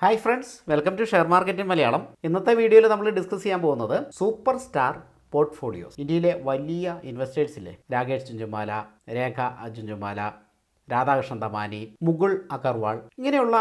Hi friends welcome to share marketing Malayalam ഇന്നത്തെ വീഡിയോയിൽ നമ്മൾ ഡിസ്കസ് ചെയ്യാൻ പോകുന്നത് സൂപ്പർ സ്റ്റാർ പോർട്ട്ഫോളിയോസ് ഇന്ത്യയിലെ വലിയ ഇൻവെസ്റ്റേഴ്സിലെ രാകേഷ് ചുഞ്ചുമാല രേഖ ചുഞ്ചുമാല രാധാകൃഷ്ണൻ തമാനി മുകുൾ അഗർവാൾ ഇങ്ങനെയുള്ള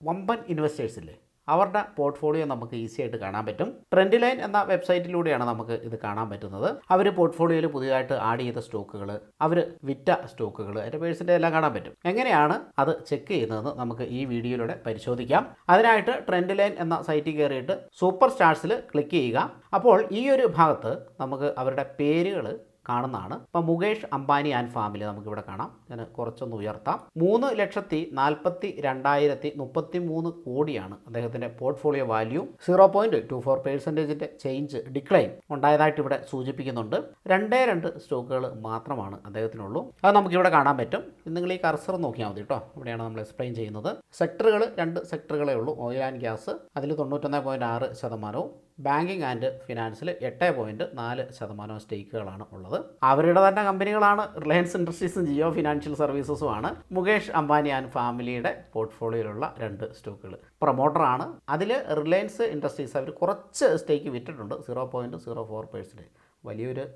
വമ്പൻ ഇൻവെസ്റ്റേഴ്സ് ഇല്ലേ? അവരുടെ പോർട്ട്ഫോളിയോ നമുക്ക് ഈസി ആയിട്ട് കാണാൻ പറ്റും. ട്രെൻഡ് ലൈൻ എന്ന വെബ്സൈറ്റിലൂടെയാണ് നമുക്ക് ഇത് കാണാൻ പറ്റുന്നത്. അവർ പോർട്ട്ഫോളിയോയിൽ പുതിയതായിട്ട് ആഡ് ചെയ്ത സ്റ്റോക്കുകൾ അവർ വിറ്റ സ്റ്റോക്കുകൾ അതിന്റെ പേഴ്സിന്റെ എല്ലാം കാണാൻ പറ്റും. എങ്ങനെയാണ് അത് ചെക്ക് ചെയ്യുന്നതെന്ന് നമുക്ക് ഈ വീഡിയോയിലൂടെ പരിശോധിക്കാം. അതിനായിട്ട് ട്രെൻഡ് ലൈൻ എന്ന സൈറ്റിൽ കയറിയിട്ട് സൂപ്പർ സ്റ്റാർസിൽ ക്ലിക്ക് ചെയ്യുക. അപ്പോൾ ഈ ഒരു ഭാഗത്ത് നമുക്ക് അവരുടെ പേരുകൾ കാണുന്നതാണ്. ഇപ്പം മുകേഷ് അംബാനി ആൻഡ് ഫാമിലി നമുക്കിവിടെ കാണാം. ഞാൻ കുറച്ചൊന്ന് ഉയർത്താം. മൂന്ന് ലക്ഷത്തി നാൽപ്പത്തി രണ്ടായിരത്തി മുപ്പത്തി മൂന്ന് കോടിയാണ് അദ്ദേഹത്തിന്റെ portfolio value zero point two four പേഴ്സന്റേജിന്റെ change decline ഉണ്ടായതായിട്ട് ഇവിടെ സൂചിപ്പിക്കുന്നുണ്ട്. രണ്ടേ രണ്ട് സ്റ്റോക്കുകൾ മാത്രമാണ് അദ്ദേഹത്തിനുള്ളൂ. അത് നമുക്കിവിടെ കാണാൻ പറ്റും. നിങ്ങൾ ഈ കർസർ നോക്കിയാൽ മതി കേട്ടോ. ഇവിടെയാണ് നമ്മൾ എക്സ്പ്ലെയിൻ ചെയ്യുന്നത്. സെക്ടറുകൾ രണ്ട് സെക്ടറുകളേ ഉള്ളൂ. ഓയിൽ ആൻഡ് ഗ്യാസ് അതിൽ തൊണ്ണൂറ്റൊന്ന് പോയിന്റ് ആറ് ശതമാനവും. ബാങ്കിങ് ആൻഡ് ഫിനാൻസിൽ എട്ട് പോയിന്റ് നാല് ശതമാനം സ്റ്റേക്കുകളാണ് ഉള്ളത്. അവരുടെ തന്നെ കമ്പനികളാണ്. റിലയൻസ് ഇൻഡസ്ട്രീസും ജിയോ ഫിനാൻഷ്യൽ സർവീസസും ആണ് മുകേഷ് അംബാനി ആൻഡ് ഫാമിലിയുടെ പോർട്ട്ഫോളിയോയിലുള്ള രണ്ട് സ്റ്റോക്കുകൾ പ്രൊമോട്ടറാണ്. അതിൽ റിലയൻസ് ഇൻഡസ്ട്രീസ് അവർ കുറച്ച് stake വിറ്റിട്ടുണ്ട്. Zero point zero four percentage വലിയൊരു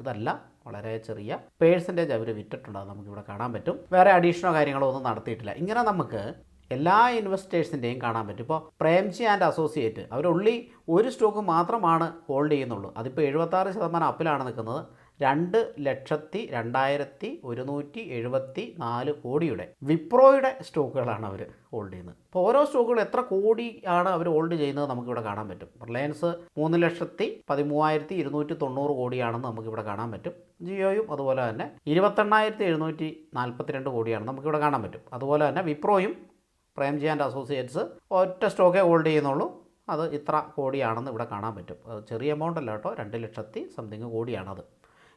ഇതല്ല വളരെ ചെറിയ പേഴ്സന്റേജ് അവർ വിറ്റിട്ടുണ്ട്. അത് നമുക്കിവിടെ കാണാൻ പറ്റും. വേറെ അഡീഷണോ കാര്യങ്ങളോ ഒന്നും നടത്തിയിട്ടില്ല. ഇങ്ങനെ നമുക്ക് എല്ലാ ഇൻവെസ്റ്റേഴ്സിന്റെയും കാണാൻ പറ്റും. ഇപ്പോൾ പ്രേംജി ആൻഡ് അസോസിയേറ്റ് അവർ ഉള്ളി ഒരു സ്റ്റോക്ക് മാത്രമാണ് ഹോൾഡ് ചെയ്യുന്നുള്ളൂ. അതിപ്പോൾ എഴുപത്താറ് ശതമാനം അപ്പിലാണ് നിൽക്കുന്നത്. രണ്ട് ലക്ഷത്തി രണ്ടായിരത്തി ഒരുന്നൂറ്റി എഴുപത്തി നാല് കോടിയുടെ വിപ്രോയുടെ സ്റ്റോക്കുകളാണ് അവർ ഹോൾഡ് ചെയ്യുന്നത്. അപ്പോൾ ഓരോ സ്റ്റോക്കുകൾ എത്ര കോടിയാണ് അവർ ഹോൾഡ് ചെയ്യുന്നത് നമുക്കിവിടെ കാണാൻ പറ്റും. റിലയൻസ് മൂന്ന് ലക്ഷത്തി പതിമൂവായിരത്തി ഇരുന്നൂറ്റി തൊണ്ണൂറ് കോടിയാണെന്ന് നമുക്കിവിടെ കാണാൻ പറ്റും. ജിയോയും അതുപോലെ തന്നെ ഇരുപത്തെണ്ണായിരത്തി എഴുന്നൂറ്റി നാൽപ്പത്തിരണ്ട് കോടിയാണെന്ന് നമുക്കിവിടെ കാണാൻ പറ്റും. അതുപോലെ തന്നെ വിപ്രോയും പ്രേംജി ആൻഡ് അസോസിയേറ്റ്സ് ഒറ്റ സ്റ്റോക്കേ ഹോൾഡ് ചെയ്യുന്നുള്ളൂ. അത് ഇത്ര കോടിയാണെന്ന് ഇവിടെ കാണാൻ പറ്റും. ചെറിയ എമൗണ്ട് അല്ല കേട്ടോ. രണ്ട് ലക്ഷത്തി സംതിങ് കോടിയാണത്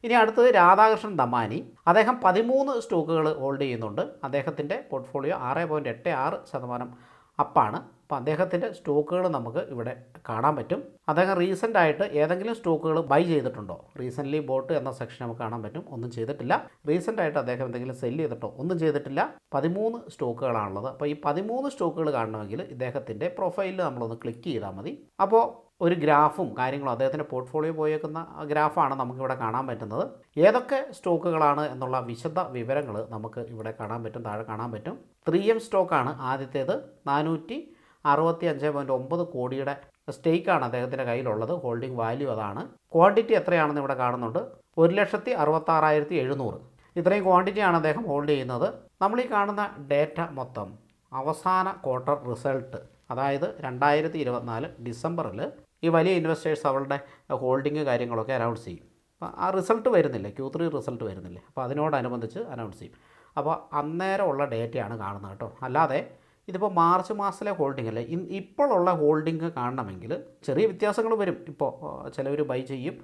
ഇനി അടുത്തത് രാധാകൃഷ്ണൻ ദമാനി. അദ്ദേഹം പതിമൂന്ന് സ്റ്റോക്കുകൾ ഹോൾഡ് ചെയ്യുന്നുണ്ട്. അദ്ദേഹത്തിന്റെ പോർട്ട്ഫോളിയോ ആറ് പോയിന്റ് എട്ട് ആറ് ശതമാനം അപ്പാണ് അപ്പോൾ അദ്ദേഹത്തിന്റെ സ്റ്റോക്കുകൾ നമുക്ക് ഇവിടെ കാണാൻ പറ്റും. അദ്ദേഹം റീസെന്റ് ആയിട്ട് ഏതെങ്കിലും സ്റ്റോക്കുകൾ ബൈ ചെയ്തിട്ടുണ്ടോ? റീസെന്റ്ലി ബോട്ട് എന്ന സെക്ഷൻ നമുക്ക് കാണാൻ പറ്റും. ഒന്നും ചെയ്തിട്ടില്ല. റീസെന്റ് ആയിട്ട് അദ്ദേഹം എന്തെങ്കിലും സെല്ല് ചെയ്തിട്ടോ? ഒന്നും ചെയ്തിട്ടില്ല. പതിമൂന്ന് സ്റ്റോക്കുകളാണുള്ളത്. അപ്പോൾ ഈ പതിമൂന്ന് സ്റ്റോക്കുകൾ കാണണമെങ്കിൽ ഇദ്ദേഹത്തിന്റെ പ്രൊഫൈലിൽ നമ്മളൊന്ന് ക്ലിക്ക് ചെയ്താൽ മതി. അപ്പോൾ ഒരു ഗ്രാഫും കാര്യങ്ങളും അദ്ദേഹത്തിന്റെ പോർട്ട്ഫോളിയോ പോയേക്കുന്ന ഗ്രാഫാണ് നമുക്കിവിടെ കാണാൻ പറ്റുന്നത്. ഏതൊക്കെ സ്റ്റോക്കുകളാണ് എന്നുള്ള വിശദ വിവരങ്ങൾ നമുക്ക് ഇവിടെ കാണാൻ പറ്റും. താഴെ കാണാൻ പറ്റും. ത്രീ എം സ്റ്റോക്കാണ് ആദ്യത്തേത്. നാനൂറ്റി അറുപത്തി അഞ്ച് പോയിന്റ് ഒമ്പത് കോടിയുടെ സ്റ്റേക്കാണ് അദ്ദേഹത്തിന്റെ കയ്യിലുള്ളത്. ഹോൾഡിംഗ് വാല്യൂ അതാണ്. ക്വാണ്ടിറ്റി എത്രയാണെന്ന് ഇവിടെ കാണുന്നുണ്ട്. ഒരു ലക്ഷത്തി അറുപത്താറായിരത്തി എഴുന്നൂറ്. ഇത്രയും ക്വാണ്ടിറ്റിയാണ് അദ്ദേഹം ഹോൾഡ് ചെയ്യുന്നത്. നമ്മൾ ഈ കാണുന്ന ഡേറ്റ മൊത്തം അവസാന ക്വാർട്ടർ റിസൾട്ട് അതായത് രണ്ടായിരത്തി ഇരുപത്തിനാല് ഡിസംബറിൽ ഈ വലിയ ഇൻവെസ്റ്റേഴ്സ് അവളുടെ ഹോൾഡിങ് കാര്യങ്ങളൊക്കെ അനൗൺസ് ചെയ്യും. അപ്പോൾ ആ റിസൾട്ട് വരുന്നില്ല? ക്യൂ ത്രീ റിസൾട്ട് വരുന്നില്ല? അപ്പോൾ അതിനോടനുബന്ധിച്ച് അനൗൺസ് ചെയ്യും. അപ്പോൾ അന്നേരമുള്ള ഡേറ്റയാണ് കാണുന്നത് കേട്ടോ. അല്ലാതെ ഇതിപ്പോൾ മാർച്ച് മാസത്തിലെ ഹോൾഡിംഗ് അല്ലേ? ഇപ്പോഴുള്ള ഹോൾഡിംഗ് കാണണമെങ്കിൽ ചെറിയ വ്യത്യാസങ്ങൾ വരും. ഇപ്പോൾ ചിലവർ ബൈ ചെയ്യും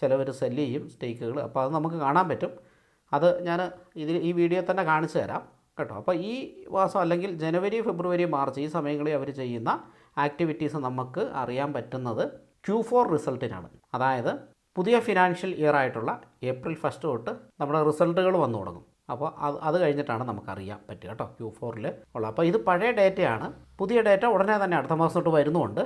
ചിലവർ സെല്ല് ചെയ്യും സ്റ്റേക്കുകൾ അപ്പോൾ അത് നമുക്ക് കാണാൻ പറ്റും. അത് ഞാൻ ഇതിൽ ഈ വീഡിയോ തന്നെ കാണിച്ചു തരാം കേട്ടോ. അപ്പോൾ ഈ മാസം അല്ലെങ്കിൽ ജനുവരി ഫെബ്രുവരി മാർച്ച് ഈ സമയങ്ങളിൽ അവർ ചെയ്യുന്ന ആക്ടിവിറ്റീസ് നമുക്ക് അറിയാൻ പറ്റുന്നത് ക്യൂ ഫോർ റിസൾട്ടിനാണ് അതായത് പുതിയ ഫിനാൻഷ്യൽ ഇയർ ആയിട്ടുള്ള ഏപ്രിൽ ഫസ്റ്റ് തൊട്ട് നമ്മുടെ റിസൾട്ടുകൾ വന്നു തുടങ്ങും. അപ്പോൾ അത് അത് കഴിഞ്ഞിട്ടാണ് നമുക്കറിയാൻ പറ്റുക കേട്ടോ ക്യൂ ഫോറിൽ ഉള്ള അപ്പോൾ ഇത് പഴയ ഡേറ്റയാണ്. പുതിയ ഡേറ്റ ഉടനെ തന്നെ അടുത്ത മാസം തൊട്ട് വരുന്നുണ്ട്.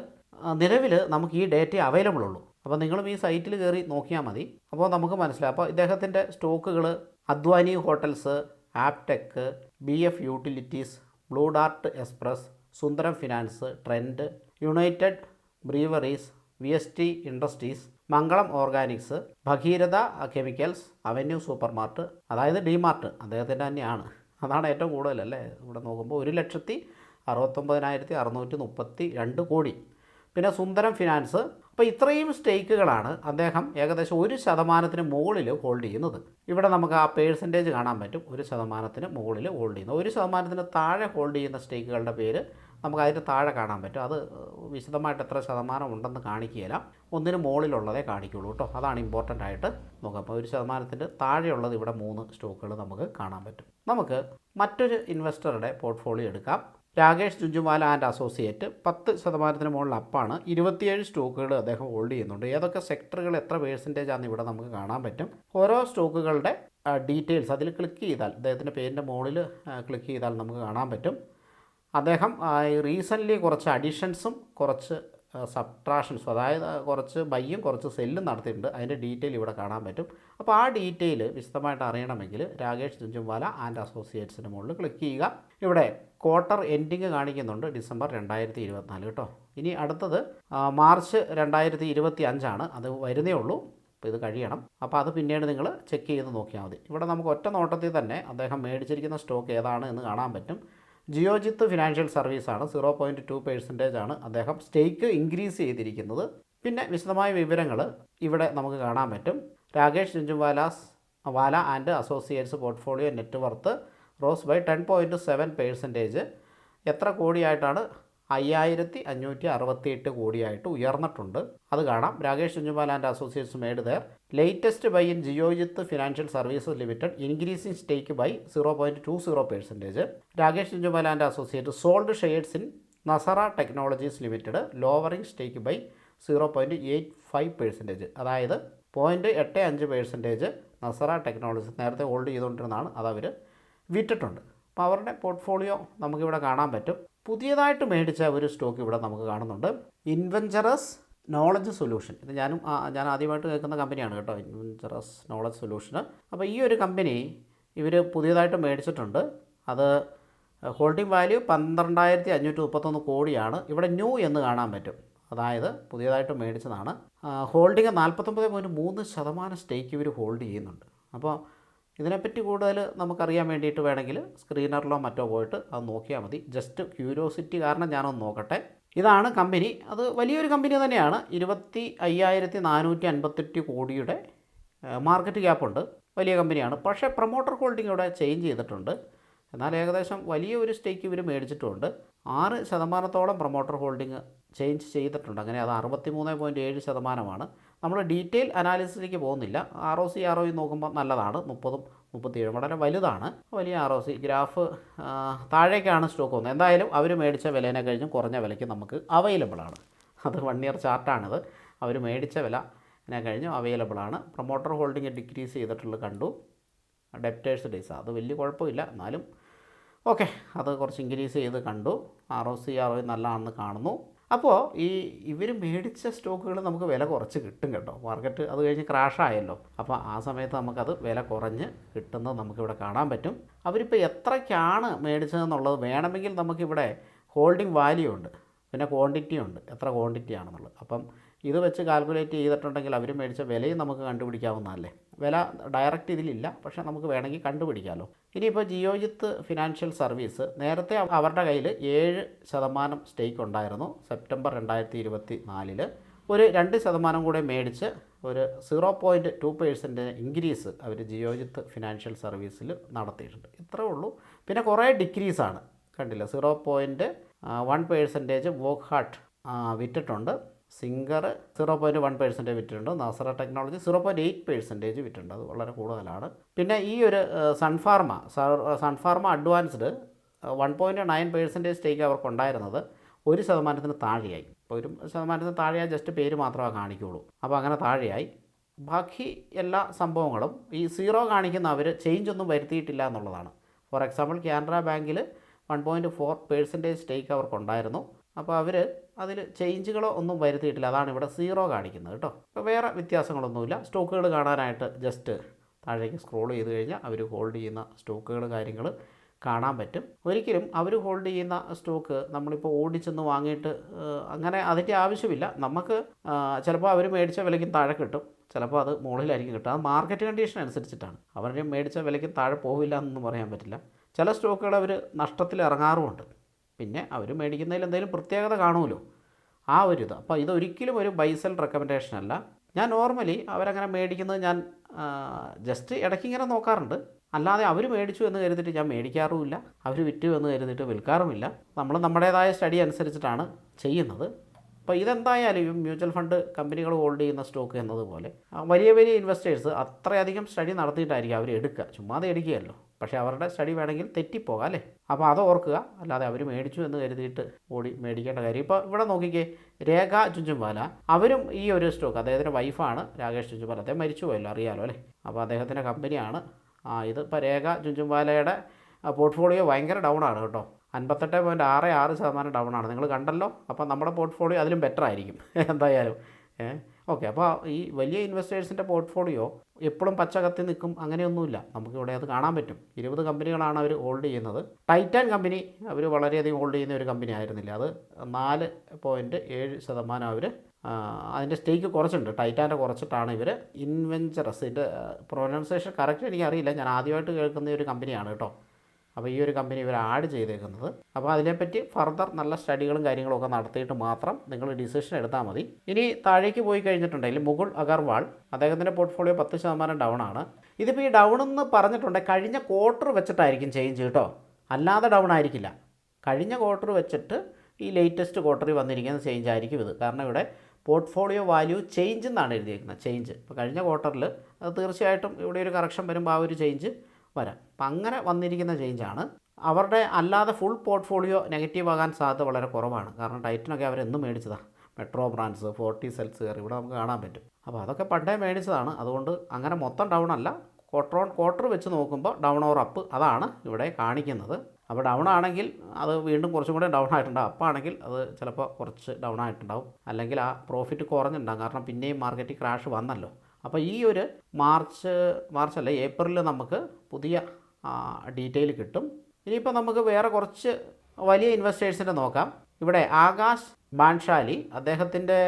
നിലവിൽ നമുക്ക് ഈ ഡേറ്റ അവൈലബിൾ ഉള്ളൂ. അപ്പോൾ നിങ്ങളും ഈ സൈറ്റിൽ കയറി നോക്കിയാൽ മതി. അപ്പോൾ നമുക്ക് മനസ്സിലാവും അപ്പോൾ ഇദ്ദേഹത്തിന്റെ സ്റ്റോക്കുകൾ Advani hotels Aptech B F utilities Blue Dart express Sundaram finance Trent United Breweries V S T industries Mangalam organics Bhageeratha chemicals avenue super mart അതായത് ഡിമാർട്ട് അദ്ദേഹത്തിന്റെ തന്നെയാണ്. അതാണ് ഏറ്റവും കൂടുതൽ അല്ലേ? ഇവിടെ നോക്കുമ്പോൾ ഒരു ലക്ഷത്തി അറുപത്തൊമ്പതിനായിരത്തി അറുന്നൂറ്റി മുപ്പത്തി രണ്ട് കോടി. പിന്നെ സുന്ദരം ഫിനാൻസ്. അപ്പോൾ ഇത്രയും സ്റ്റേക്കുകളാണ് അദ്ദേഹം ഏകദേശം ഒരു ശതമാനത്തിന് മുകളിൽ ഹോൾഡ് ചെയ്യുന്നത്. ഇവിടെ നമുക്ക് ആ പേഴ്സന്റേജ് കാണാൻ പറ്റും. ഒരു ശതമാനത്തിന് മുകളിൽ ഹോൾഡ് ചെയ്യുന്നത്. ഒരു ശതമാനത്തിന് താഴെ ഹോൾഡ് ചെയ്യുന്ന സ്റ്റേക്കുകളുടെ പേര് നമുക്ക് താഴെ കാണാൻ പറ്റും. അത് വിശദമായിട്ട് എത്ര ശതമാനം ഉണ്ടെന്ന് കാണിക്കുകയില്ല. ഒന്നിന് മുകളിലുള്ളതേ കാണിക്കുള്ളൂ കേട്ടോ. അതാണ് ഇമ്പോർട്ടന്റ് ആയിട്ട് നോക്കാം അപ്പോൾ ഒരു ശതമാനത്തിന്റെ താഴെയുള്ളത് ഇവിടെ മൂന്ന് സ്റ്റോക്കുകൾ നമുക്ക് കാണാൻ പറ്റും. നമുക്ക് മറ്റൊരു ഇൻവെസ്റ്ററുടെ പോർട്ട്ഫോളിയോ എടുക്കാം. രാകേഷ് ജുഞ്ചുമാല ആൻഡ് അസോസിയേറ്റ് പത്ത് ശതമാനത്തിന് മുകളിൽ അപ്പാണ്. ഇരുപത്തിയേഴ് സ്റ്റോക്കുകൾ അദ്ദേഹം ഹോൾഡ് ചെയ്യുന്നുണ്ട്. ഏതൊക്കെ സെക്ടറുകൾ എത്ര പേഴ്സന്റേജ് ആണെന്ന് ഇവിടെ നമുക്ക് കാണാൻ പറ്റും. ഓരോ സ്റ്റോക്കുകളുടെ ഡീറ്റെയിൽസ് അതിൽ ക്ലിക്ക് ചെയ്താൽ അദ്ദേഹത്തിന്റെ പേരിന്റെ മുകളിൽ ക്ലിക്ക് ചെയ്താൽ നമുക്ക് കാണാൻ പറ്റും. അദ്ദേഹം റീസെന്റ്ലി കുറച്ച് അഡീഷൻസും കുറച്ച് സബ്ട്രാക്ഷൻസും അതായത് കുറച്ച് ബയ്യും കുറച്ച് സെല്ലും നടത്തിയിട്ടുണ്ട്. അതിന്റെ ഡീറ്റെയിൽ ഇവിടെ കാണാൻ പറ്റും. അപ്പോൾ ആ ഡീറ്റെയിൽ വിശദമായിട്ട് അറിയണമെങ്കിൽ രാകേഷ് ജുഞ്ചുംവാല ആൻഡ് അസോസിയേറ്റ്സിന്റെ മുകളിൽ ക്ലിക്ക് ചെയ്യുക. ഇവിടെ ക്വാർട്ടർ എൻഡിങ് കാണിക്കുന്നുണ്ട് ഡിസംബർ രണ്ടായിരത്തി ഇരുപത്തിനാല് കേട്ടോ. ഇനി അടുത്തത് മാർച്ച് രണ്ടായിരത്തി ഇരുപത്തി അഞ്ചാണ് അത് വരുന്നേ ഉള്ളൂ. അപ്പോൾ ഇത് കഴിയണം. അപ്പോൾ അത് പിന്നീട് നിങ്ങൾ ചെക്ക് ചെയ്ത് നോക്കിയാൽ മതി. ഇവിടെ നമുക്ക് ഒറ്റ നോട്ടത്തിൽ തന്നെ അദ്ദേഹം മേടിച്ചിരിക്കുന്ന സ്റ്റോക്ക് ഏതാണ് എന്ന് കാണാൻ പറ്റും. ജിയോജിത്ത് ഫിനാൻഷ്യൽ സർവീസാണ് സീറോ പോയിന്റ് ടു പെർസെന്റേജ് ആണ് അദ്ദേഹം സ്റ്റേക്ക് ഇൻക്രീസ് ചെയ്തിരിക്കുന്നത്. പിന്നെ വിശദമായ വിവരങ്ങൾ ഇവിടെ നമുക്ക് കാണാൻ പറ്റും. Rakesh ജുഞ്ചുവാലാസ് Wala and associates portfolio net worth rose by ten point seven percentage എത്ര കോടിയായിട്ടാണ് അയ്യായിരത്തി അഞ്ഞൂറ്റി അറുപത്തി എട്ട് കോടിയായിട്ട് ഉയർന്നിട്ടുണ്ട്. അത് കാണാം. Rakesh Jhunjhunwala and associates made their latest buy in Geojit financial services limited increasing stake by zero point two zero percentage Rakesh Jhunjhunwala and associate sold shares in Nazara technologies limited lowering stake by zero point eight five percentage അതായത് point എട്ട് അഞ്ച് percentage Nazara technologies നേരത്തെ hold ചെയ്തുകൊണ്ടിരുന്നതാണ്. അതവർ വിറ്റിട്ടുണ്ട്. അപ്പോൾ അവരുടെ portfolio നമുക്കിവിടെ കാണാൻ പറ്റും. പുതിയതായിട്ട് മേടിച്ച ഒരു സ്റ്റോക്ക് ഇവിടെ നമുക്ക് കാണുന്നുണ്ട്. ഇൻവെഞ്ചറസ് നോളജ് സൊല്യൂഷൻ ഇത് ഞാനും ഞാൻ ആദ്യമായിട്ട് കേൾക്കുന്ന കമ്പനിയാണ് കേട്ടോ ഇൻവെഞ്ചറസ് നോളജ് സൊല്യൂഷൻ അപ്പോൾ ഈ ഒരു കമ്പനി ഇവർ പുതിയതായിട്ട് മേടിച്ചിട്ടുണ്ട്. അത് ഹോൾഡിംഗ് വാല്യൂ പന്ത്രണ്ടായിരത്തി അഞ്ഞൂറ്റി മുപ്പത്തൊന്ന് കോടിയാണ്. ഇവിടെ ന്യൂ എന്ന് കാണാൻ പറ്റും. അതായത് പുതിയതായിട്ട് മേടിച്ചതാണ്. ഹോൾഡിംഗ് നാൽപ്പത്തൊമ്പത് പോയിന്റ് മൂന്ന് ശതമാനം സ്റ്റേക്ക് ഇവർ ഹോൾഡ് ചെയ്യുന്നുണ്ട്. അപ്പോൾ ഇതിനെപ്പറ്റി കൂടുതൽ നമുക്കറിയാൻ വേണ്ടിയിട്ട് വേണമെങ്കിൽ സ്ക്രീനറിലോ മറ്റോ പോയിട്ട് അത് നോക്കിയാൽ മതി. ജസ്റ്റ് ക്യൂരിയോസിറ്റി കാരണം ഞാനൊന്ന് നോക്കട്ടെ. ഇതാണ് കമ്പനി അത് വലിയൊരു കമ്പനി തന്നെയാണ്. ഇരുപത്തി അയ്യായിരത്തി നാനൂറ്റി അൻപത്തെട്ട് കോടിയുടെ മാർക്കറ്റ് ക്യാപ്പുണ്ട് വലിയ കമ്പനിയാണ് പക്ഷേ പ്രൊമോട്ടർ ഹോൾഡിംഗ് ഇവിടെ ചേഞ്ച് ചെയ്തിട്ടുണ്ട്. എന്നാൽ ഏകദേശം വലിയ ഒരു സ്റ്റേക്ക് ഇവർ മേടിച്ചിട്ടുമുണ്ട് ആറ് ശതമാനത്തോളം പ്രൊമോട്ടർ ഹോൾഡിംഗ് ചേഞ്ച് ചെയ്തിട്ടുണ്ട്. അങ്ങനെ അത് അറുപത്തി മൂന്ന് പോയിന്റ് ഏഴ് ശതമാനമാണ്. നമ്മൾ ഡീറ്റെയിൽ അനാലിസിസിലേക്ക് പോകുന്നില്ല. R O C R O നോക്കുമ്പോൾ നല്ലതാണ്. മുപ്പതും മുപ്പത്തിയേഴും വളരെ വലുതാണ്. വലിയ ആർ ഒ സി ഗ്രാഫ് താഴേക്കാണ് സ്റ്റോക്ക് വന്നത്. എന്തായാലും അവർ മേടിച്ച വിലേനെ കഴിഞ്ഞും കുറഞ്ഞ വിലയ്ക്ക് നമുക്ക് അവൈലബിൾ ആണ്. അത് വൺ ഇയർ ചാർട്ടാണിത് അവർ മേടിച്ച വില ഇതിനെ കഴിഞ്ഞും അവൈലബിൾ ആണ്. പ്രൊമോട്ടർ ഹോൾഡിംഗ് ഡിക്രീസ് ചെയ്തിട്ടുള്ളത് കണ്ടു. ഡെപ്റ്റേഴ്സ് ഡേയ്സ് അത് വലിയ കുഴപ്പമില്ല. എന്നാലും ഓക്കെ അത് കുറച്ച് ഇൻക്രീസ് ചെയ്ത് കണ്ടു. R O C R O നല്ലതാണെന്ന് കാണുന്നു. അപ്പോൾ ഈ ഇവർ മേടിച്ച സ്റ്റോക്കുകൾ നമുക്ക് വില കുറച്ച് കിട്ടും കേട്ടോ. മാർക്കറ്റ് അത് കഴിഞ്ഞ് ക്രാഷായല്ലോ. അപ്പോൾ ആ സമയത്ത് നമുക്കത് വില കുറഞ്ഞ് കിട്ടുന്നത് നമുക്കിവിടെ കാണാൻ പറ്റും. അവരിപ്പോൾ എത്രയ്ക്കാണ് മേടിച്ചതെന്നുള്ളത് വേണമെങ്കിൽ നമുക്കിവിടെ ഹോൾഡിംഗ് വാല്യൂ ഉണ്ട്. പിന്നെ ക്വാണ്ടിറ്റി ഉണ്ട്. എത്ര ക്വാണ്ടിറ്റി ആണെന്നുള്ളത്. അപ്പം ഇത് വെച്ച് കാൽക്കുലേറ്റ് ചെയ്തിട്ടുണ്ടെങ്കിൽ അവർ മേടിച്ച വിലയും നമുക്ക് കണ്ടുപിടിക്കാവുന്നതല്ലേ? വില ഡയറക്റ്റ് ഇതിലില്ല പക്ഷേ നമുക്ക് വേണമെങ്കിൽ കണ്ടുപിടിക്കാമല്ലോ ഇനിയിപ്പോൾ ജിയോജിത്ത് ഫിനാൻഷ്യൽ സർവീസ് നേരത്തെ അവരുടെ കയ്യിൽ ഏഴ് ശതമാനം സ്റ്റേക്ക് ഉണ്ടായിരുന്നു. സെപ്റ്റംബർ രണ്ടായിരത്തി ഇരുപത്തി നാലിൽ ഒരു രണ്ട് ശതമാനം കൂടെ മേടിച്ച് ഒരു zero point two percent increase അവർ ജിയോജിത്ത് ഫിനാൻഷ്യൽ സർവീസിൽ നടത്തിയിട്ടുണ്ട്. ഇത്രേ ഉള്ളൂ. പിന്നെ കുറേ ഡിക്രീസാണ് കണ്ടില്ല? Zero point one percentage Wockhardt വിറ്റിട്ടുണ്ട്. Singer zero point one percentage വിറ്റിട്ടുണ്ട്. Nazara technology zero point eight percentage വിറ്റിട്ടുണ്ട്. അത് വളരെ കൂടുതലാണ്. പിന്നെ ഈ ഒരു Sun Pharma Sun Pharma advanced one point nine percentage stake അവർക്കുണ്ടായിരുന്നത് ഒരു ശതമാനത്തിന് താഴെയായി. ഇപ്പോൾ ഒരു ശതമാനത്തിന് താഴെയായി ജസ്റ്റ് പേര് മാത്രമേ കാണിക്കുകയുള്ളൂ അപ്പോൾ അങ്ങനെ താഴെയായി. ബാക്കി എല്ലാ സംഭവങ്ങളും ഈ സീറോ കാണിക്കുന്ന അവർ ചേഞ്ച് ഒന്നും വരുത്തിയിട്ടില്ല എന്നുള്ളതാണ്. ഫോർ എക്സാമ്പിൾ കാനറ ബാങ്കിൽ one point four percentage stake അവർക്കുണ്ടായിരുന്നു. അപ്പോൾ അവർ അതിൽ ചേഞ്ചുകളോ ഒന്നും വരുത്തിയിട്ടില്ല. അതാണ് ഇവിടെ സീറോ കാണിക്കുന്നത് കേട്ടോ. അപ്പോൾ വേറെ വ്യത്യാസങ്ങളൊന്നുമില്ല. സ്റ്റോക്കുകൾ കാണാനായിട്ട് ജസ്റ്റ് താഴേക്ക് സ്ക്രോൾ ചെയ്ത് കഴിഞ്ഞാൽ അവർ ഹോൾഡ് ചെയ്യുന്ന സ്റ്റോക്കുകൾ കാര്യങ്ങൾ കാണാൻ പറ്റും. ഒരിക്കലും അവർ ഹോൾഡ് ചെയ്യുന്ന സ്റ്റോക്ക് നമ്മളിപ്പോൾ ഓടിച്ചെന്ന് വാങ്ങിയിട്ട് അങ്ങനെ അതിന്റെ ആവശ്യമില്ല. നമുക്ക് ചിലപ്പോൾ അവർ മേടിച്ച വിലയ്ക്കും താഴെ കിട്ടും. ചിലപ്പോൾ അത് മുകളിലായിരിക്കും കിട്ടുക. അത് മാർക്കറ്റ് കണ്ടീഷൻ അനുസരിച്ചിട്ടാണ്. അവരുടെ മേടിച്ച വിലയ്ക്കും താഴെ പോവില്ല എന്നൊന്നും പറയാൻ പറ്റില്ല. ചില സ്റ്റോക്കുകൾ അവർ നഷ്ടത്തിൽ ഇറങ്ങാറുമുണ്ട്. പിന്നെ അവർ മേടിക്കുന്നതിൽ എന്തെങ്കിലും പ്രത്യേകത കാണുമല്ലോ. ആ ഒരു ഇത്. അപ്പോൾ ഇതൊരിക്കലും ഒരു ബൈസൽ റെക്കമെൻഡേഷൻ അല്ല. ഞാൻ നോർമലി അവരങ്ങനെ മേടിക്കുന്നത് ഞാൻ ജസ്റ്റ് ഇടയ്ക്ക് ഇങ്ങനെ നോക്കാറുണ്ട്. അല്ലാതെ അവർ മേടിച്ചു എന്ന് കരുതിയിട്ട് ഞാൻ മേടിക്കാറുമില്ല. അവർ വിറ്റു എന്ന് കരുതിയിട്ട് വിൽക്കാറുമില്ല. നമ്മൾ നമ്മുടേതായ സ്റ്റഡി അനുസരിച്ചിട്ടാണ് ചെയ്യുന്നത്. അപ്പോൾ ഇതെന്തായാലും മ്യൂച്വൽ ഫണ്ട് കമ്പനികൾ ഹോൾഡ് ചെയ്യുന്ന സ്റ്റോക്ക് എന്നതുപോലെ വലിയ വലിയ ഇൻവെസ്റ്റേഴ്സ് അത്രയധികം സ്റ്റഡി നടത്തിയിട്ടായിരിക്കും അവർ എടുക്കുക. ചുമ്മാതെ എടുക്കുകയല്ലോ. പക്ഷേ അവരുടെ സ്റ്റഡി വേണമെങ്കിൽ തെറ്റിപ്പോകാം അല്ലേ? അപ്പോൾ അത് ഓർക്കുക. അല്ലാതെ അവർ മേടിച്ചു എന്ന് കരുതിയിട്ട് ഓടി മേടിക്കേണ്ട കാര്യം. ഇപ്പോൾ ഇവിടെ നോക്കിക്കേ രേഖ ചുഞ്ചുംബാല അവരും ഈ ഒരു സ്റ്റോക്ക് അദ്ദേഹത്തിന്റെ വൈഫാണ് രാകേഷ് ചുഞ്ചുംബാല അദ്ദേഹം മരിച്ചു പോയല്ലോ അറിയാലോ അല്ലേ? അപ്പോൾ അദ്ദേഹത്തിന്റെ കമ്പനിയാണ്. ആ ഇത് ഇപ്പോൾ രേഖ ചുഞ്ചുംബാലയുടെ പോർട്ട്ഫോളിയോ ഭയങ്കര ഡൗൺ ആണ് കേട്ടോ. അൻപത്തെട്ട് പോയിന്റ് ആറ് ആറ് ശതമാനം ഡൗൺ ആണ്. നിങ്ങൾ കണ്ടല്ലോ? അപ്പോൾ നമ്മുടെ പോർട്ട്ഫോളിയോ അതിലും ബെറ്റർ ആയിരിക്കും. എന്തായാലും. ഓക്കെ അപ്പോൾ ഈ വലിയ ഇൻവെസ്റ്റേഴ്സിന്റെ പോർട്ട്ഫോളിയോ എപ്പോഴും പച്ച കത്തി നിൽക്കും അങ്ങനെയൊന്നുമില്ല. നമുക്കിവിടെ അത് കാണാൻ പറ്റും. ഇരുപത് കമ്പനികളാണ് അവർ ഹോൾഡ് ചെയ്യുന്നത്. ടൈറ്റാൻ കമ്പനി അവർ വളരെയധികം ഹോൾഡ് ചെയ്യുന്ന ഒരു കമ്പനി ആയിരുന്നില്ല. അത് നാല് പോയിന്റ് ഏഴ് ശതമാനം അവർ അതിന്റെ സ്റ്റേക്ക് കുറച്ചുണ്ട് ടൈറ്റാന്റെ കുറച്ചിട്ടാണ് ഇവർ ഇൻവെഞ്ചറസ് ഇതിന്റെ പ്രൊനൗൺസിയേഷൻ കറക്റ്റ് എനിക്കറിയില്ല ഞാൻ ആദ്യമായിട്ട് കേൾക്കുന്ന ഒരു കമ്പനിയാണ് കേട്ടോ. അപ്പോൾ ഈ ഒരു കമ്പനി ഇവർ ആഡ് ചെയ്തേക്കുന്നത്. അപ്പോൾ അതിനെപ്പറ്റി ഫർദർ നല്ല സ്റ്റഡികളും കാര്യങ്ങളും ഒക്കെ നടത്തിയിട്ട് മാത്രം നിങ്ങൾ ഡിസിഷൻ എടുത്താൽ മതി. ഇനി താഴേക്ക് പോയി കഴിഞ്ഞിട്ടുണ്ടെങ്കിൽ മുകുൾ അഗർവാൾ അദ്ദേഹത്തിന്റെ പോർട്ട്ഫോളിയോ പത്ത് ശതമാനം ഡൗൺ ആണ്. ഇതിപ്പോൾ ഈ ഡൗൺ എന്ന് പറഞ്ഞിട്ടുണ്ട്. കഴിഞ്ഞ ക്വാർട്ടർ വെച്ചിട്ടായിരിക്കും ചേഞ്ച് കേട്ടോ. അല്ലാതെ ഡൗൺ ആയിരിക്കില്ല. കഴിഞ്ഞ ക്വാർട്ടർ വെച്ചിട്ട് ഈ ലേറ്റസ്റ്റ് ക്വാർട്ടറിൽ വന്നിരിക്കുന്ന ചേഞ്ച് ആയിരിക്കും ഇത്. കാരണം ഇവിടെ പോർട്ട്ഫോളിയോ വാല്യൂ ചേഞ്ച് എന്നാണ് എഴുതിയിരിക്കുന്നത് ചേഞ്ച് ഇപ്പോൾ കഴിഞ്ഞ ക്വാർട്ടറിൽ അത് തീർച്ചയായിട്ടും ഇവിടെ ഒരു കറക്ഷൻ വരുമ്പോൾ ആ ഒരു ചേഞ്ച് വരാം അപ്പം അങ്ങനെ വന്നിരിക്കുന്ന ചേഞ്ചാണ് അവരുടെ അല്ലാതെ ഫുൾ പോർട്ട്ഫോളിയോ നെഗറ്റീവ് ആകാൻ സാധ്യത വളരെ കുറവാണ്. കാരണം ടൈറ്റനൊക്കെ അവരെന്നും മേടിച്ചതാണ് മെട്രോ ബ്രാൻഡ്സ് ഫോർട്ടി സെൽസ് കയറി. ഇവിടെ നമുക്ക് കാണാൻ പറ്റും. അപ്പോൾ അതൊക്കെ പണ്ടേ മേടിച്ചതാണ്. അതുകൊണ്ട് അങ്ങനെ മൊത്തം ഡൗൺ അല്ല. ക്വാർട്ടർ ഓൺ ക്വാർട്ടർ വെച്ച് നോക്കുമ്പോൾ ഡൗൺ ഓർ അപ്പ് അതാണ് ഇവിടെ കാണിക്കുന്നത്. അപ്പോൾ ഡൗൺ ആണെങ്കിൽ അത് വീണ്ടും കുറച്ചും കൂടെ ഡൗൺ ആയിട്ടുണ്ടാകും അപ്പ് ആണെങ്കിൽ അത് ചിലപ്പോൾ കുറച്ച് ഡൗൺ ആയിട്ടുണ്ടാവും. അല്ലെങ്കിൽ ആ പ്രോഫിറ്റ് കുറഞ്ഞിട്ടുണ്ടാകും കാരണം പിന്നെയും മാർക്കറ്റ് ക്രാഷ് വന്നല്ലോ. അപ്പോൾ ഈ ഒരു മാർച്ച് മാർച്ച് അല്ല ഏപ്രിലിൽ നമുക്ക് പുതിയ ഡീറ്റെയിൽ കിട്ടും. ഇനിയിപ്പോൾ നമുക്ക് വേറെ കുറച്ച് വലിയ ഇൻവെസ്റ്റേഴ്സിന്റെ നോക്കാം. ഇവിടെ ആകാശ് ബാൻഷാലി അദ്ദേഹത്തിന്റെ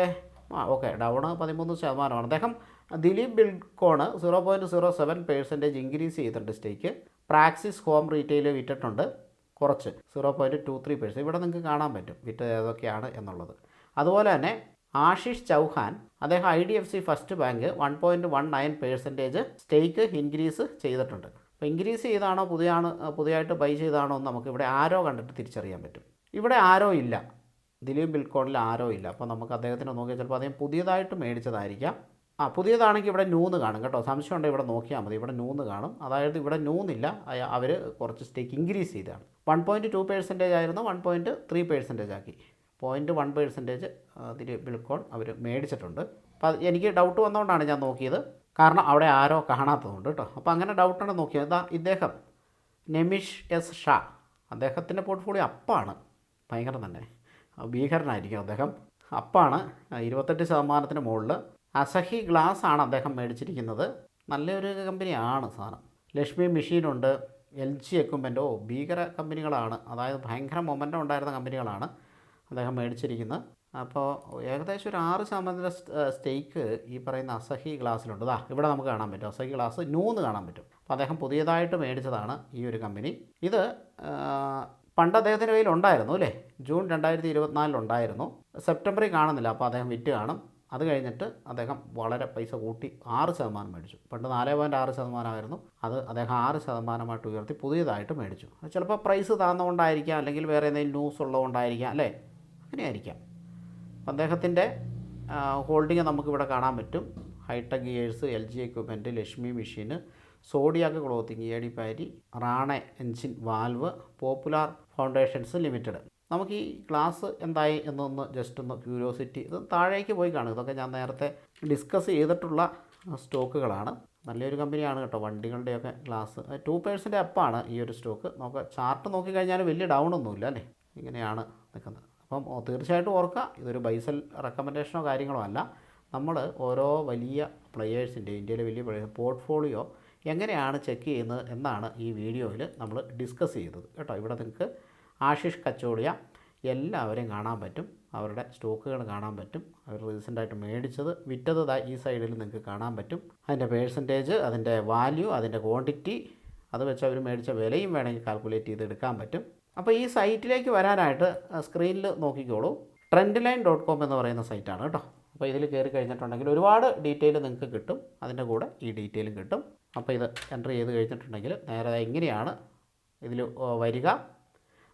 ആ ഓക്കെ ഡൗൺ പതിമൂന്ന് ശതമാനമാണ്. അദ്ദേഹം Dilip ബിൽക്കോണ് zero point zero seven percentage increase ചെയ്തിട്ടുണ്ട് സ്റ്റേക്ക്. പ്രാക്സിസ് ഹോം റീറ്റെയിൽ വിറ്റിട്ടുണ്ട് കുറച്ച് zero point two three percent ഇവിടെ നിങ്ങൾക്ക് കാണാൻ പറ്റും വിറ്റ് ഏതൊക്കെയാണ് എന്നുള്ളത്. അതുപോലെ തന്നെ ആഷിഷ് ചൗഹാൻ അദ്ദേഹം I D F C first bank one point one nine percentage stake increase ചെയ്തിട്ടുണ്ട്. അപ്പോൾ ഇൻക്രീസ് ചെയ്താണോ പുതിയാണ് പുതിയതായിട്ട് ബൈ ചെയ്താണോ എന്ന് നമുക്ക് ഇവിടെ ആരോ കണ്ടിട്ട് തിരിച്ചറിയാൻ പറ്റും. ഇവിടെ ആരോ ഇല്ല. ദിലീപ് ബിൽക്കോണിൽ ആരോ ഇല്ല. അപ്പോൾ നമുക്ക് അദ്ദേഹത്തിനെ നോക്കിയാൽ ചിലപ്പോൾ അദ്ദേഹം പുതിയതായിട്ട് മേടിച്ചതായിരിക്കാം. ആ പുതിയതാണെങ്കിൽ ഇവിടെ ന്യൂന്ന് കാണും കേട്ടോ. സംശയം ഉണ്ടെങ്കിൽ ഇവിടെ നോക്കിയാൽ മതി. ഇവിടെ ന്യൂന്ന് കാണും. അതായത് ഇവിടെ ന്യൂന്നില്ല അവർ കുറച്ച് സ്റ്റേക്ക് ഇൻക്രീസ് ചെയ്താണ് വൺ പോയിന്റ് ടു പേഴ്സന്റേജ് ആയിരുന്നു. വൺ പോയിന്റ് ത്രീ പേഴ്സന്റേജ് ആക്കി. പോയിന്റ് വൺ പേഴ്സന്റേജ് അതിൽ ബിൽക്കോൺ അവർ മേടിച്ചിട്ടുണ്ട്. അപ്പോൾ എനിക്ക് ഡൗട്ട് വന്നുകൊണ്ടാണ് ഞാൻ നോക്കിയത്. കാരണം അവിടെ ആരോ കാണാത്തതുകൊണ്ട് കേട്ടോ അപ്പോൾ അങ്ങനെ ഡൗട്ടാണ് നോക്കിയത്. ഇതാ ഇദ്ദേഹം നെമിഷ് എസ് ഷാ. അദ്ദേഹത്തിന്റെ പോർട്ട്ഫോളിയോ അപ്പാണ്. ഭയങ്കര തന്നെ. ഭീകരനായിരിക്കും അദ്ദേഹം. അപ്പാണ് ഇരുപത്തെട്ട് ശതമാനത്തിന് മുകളിൽ അസഹി ഗ്ലാസ് ആണ് അദ്ദേഹം മേടിച്ചിരിക്കുന്നത്. നല്ലൊരു കമ്പനിയാണ് സാധനം. ലക്ഷ്മി മെഷീനുണ്ട് എൽ ജി എക്യുപ്മെന്റോ ഭീകര കമ്പനികളാണ്. അതായത് ഭയങ്കര മൊമെന്റം ഉണ്ടായിരുന്ന കമ്പനികളാണ്. അദ്ദേഹം മേടിച്ചിരിക്കുന്നത് അപ്പോൾ ഏകദേശം ഒരു ആറ് ശതമാനത്തിന്റെ സ്റ്റേക്ക് ഈ പറയുന്ന അസഹി ഗ്ലാസ്സിലുണ്ട്. ഇതാ ഇവിടെ നമുക്ക് കാണാൻ പറ്റും. അസഹി ഗ്ലാസ് നൂന്ന് കാണാൻ പറ്റും. അപ്പോൾ അദ്ദേഹം പുതിയതായിട്ട് മേടിച്ചതാണ് ഈ ഒരു കമ്പനി. ഇത് പണ്ട് അദ്ദേഹത്തിന്റെ കയ്യിൽ ഉണ്ടായിരുന്നു അല്ലേ? ജൂൺ രണ്ടായിരത്തി ഇരുപത്തിനാലിലുണ്ടായിരുന്നു സെപ്റ്റംബറിൽ കാണുന്നില്ല. അപ്പോൾ അദ്ദേഹം വിറ്റ് കാണും. അത് കഴിഞ്ഞിട്ട് അദ്ദേഹം വളരെ പൈസ കൂട്ടി ആറ് ശതമാനം മേടിച്ചു. പണ്ട് നാല് പോയിന്റ് ആറ് ശതമാനമായിരുന്നു. അത് അദ്ദേഹം ആറ് ശതമാനമായിട്ട് ഉയർത്തി പുതിയതായിട്ട് മേടിച്ചു. ചിലപ്പോൾ പ്രൈസ് താന്നുകൊണ്ടായിരിക്കാം. അല്ലെങ്കിൽ വേറെ എന്തെങ്കിലും ന്യൂസ് ഉള്ളതുകൊണ്ടായിരിക്കാം അല്ലേ? അങ്ങനെയായിരിക്കാം. അപ്പം അദ്ദേഹത്തിന്റെ ഹോൾഡിങ് നമുക്കിവിടെ കാണാൻ പറ്റും. Hi tech gears L G equipment Lakshmi machine zodiac clothing A D Parry Rane engine valve popular foundations limited. നമുക്ക് ഈ ക്ലാസ് എന്തായി എന്നൊന്ന് ജസ്റ്റ് ഒന്ന് ക്യൂരിയോസിറ്റി ഇത് താഴേക്ക് പോയി കാണും ഇതൊക്കെ ഞാൻ നേരത്തെ ഡിസ്കസ് ചെയ്തിട്ടുള്ള സ്റ്റോക്കുകളാണ്. നല്ലൊരു കമ്പനിയാണ് കേട്ടോ. വണ്ടികളുടെയൊക്കെ ക്ലാസ്. ടു പേഴ്സിന്റെ അപ്പാണ് ഈ ഒരു സ്റ്റോക്ക്. നമുക്ക് ചാർട്ട് നോക്കിക്കഴിഞ്ഞാൽ വലിയ ഡൗൺ ഒന്നുമില്ല അല്ലേ? ഇങ്ങനെയാണ് നിൽക്കുന്നത്. അപ്പം തീർച്ചയായിട്ടും ഓർക്കുക ഇതൊരു ബൈസൽ റെക്കമെൻഡേഷനോ കാര്യങ്ങളോ അല്ല. നമ്മൾ ഓരോ വലിയ പ്ലെയേഴ്സിന്റെ ഇന്ത്യയിലെ വലിയ പ്ലെയേഴ്സ് പോർട്ട്ഫോളിയോ എങ്ങനെയാണ് ചെക്ക് ചെയ്യുന്നത് എന്നാണ് ഈ വീഡിയോയിൽ നമ്മൾ ഡിസ്കസ് ചെയ്തത്. കേട്ടോ ഇവിടെ നിങ്ങൾക്ക് ആഷിഷ് കച്ചോളിയ എല്ലാവരെയും കാണാൻ പറ്റും. അവരുടെ സ്റ്റോക്കുകൾ കാണാൻ പറ്റും. അവർ റീസെന്റായിട്ട് മേടിച്ചത് വിറ്റത് ഈ സൈഡിൽ നിങ്ങൾക്ക് കാണാൻ പറ്റും. അതിന്റെ പേഴ്സന്റേജ് അതിന്റെ വാല്യൂ അതിന്റെ ക്വാണ്ടിറ്റി അത് വെച്ച് അവർ മേടിച്ച വിലയും വേണമെങ്കിൽ കാൽക്കുലേറ്റ് ചെയ്ത് എടുക്കാൻ പറ്റും. അപ്പോൾ ഈ സൈറ്റിലേക്ക് വരാനായിട്ട് സ്ക്രീനിൽ നോക്കിക്കോളൂ. ട്രെൻഡ് ലൈൻ ഡോട്ട് കോം എന്ന് പറയുന്ന സൈറ്റാണ് കേട്ടോ. അപ്പോൾ ഇതിൽ കയറി കഴിഞ്ഞിട്ടുണ്ടെങ്കിൽ ഒരുപാട് ഡീറ്റെയിൽ നിങ്ങൾക്ക് കിട്ടും. അതിന്റെ കൂടെ ഈ ഡീറ്റെയിലും കിട്ടും. അപ്പോൾ ഇത് എന്റർ ചെയ്ത് കഴിഞ്ഞിട്ടുണ്ടെങ്കിൽ നേരെ എങ്ങനെയാണ് ഇതിൽ വരിക.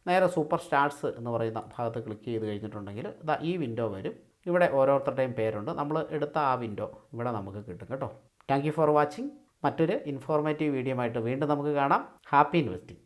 നേരെ സൂപ്പർ സ്റ്റാർസ് എന്ന് പറയുന്ന ഭാഗത്ത് ക്ലിക്ക് ചെയ്ത് കഴിഞ്ഞിട്ടുണ്ടെങ്കിൽ ഇതാ ഈ വിൻഡോ വരും. ഇവിടെ ഓരോരുത്തരുടെയും പേരുണ്ട്. നമ്മൾ എടുത്ത ആ വിൻഡോ ഇവിടെ നമുക്ക് കിട്ടും കേട്ടോ. താങ്ക് യു ഫോർ വാച്ചിങ് മറ്റൊരു ഇൻഫോർമേറ്റീവ് വീഡിയോ ആയിട്ട് വീണ്ടും നമുക്ക് കാണാം. Happy investing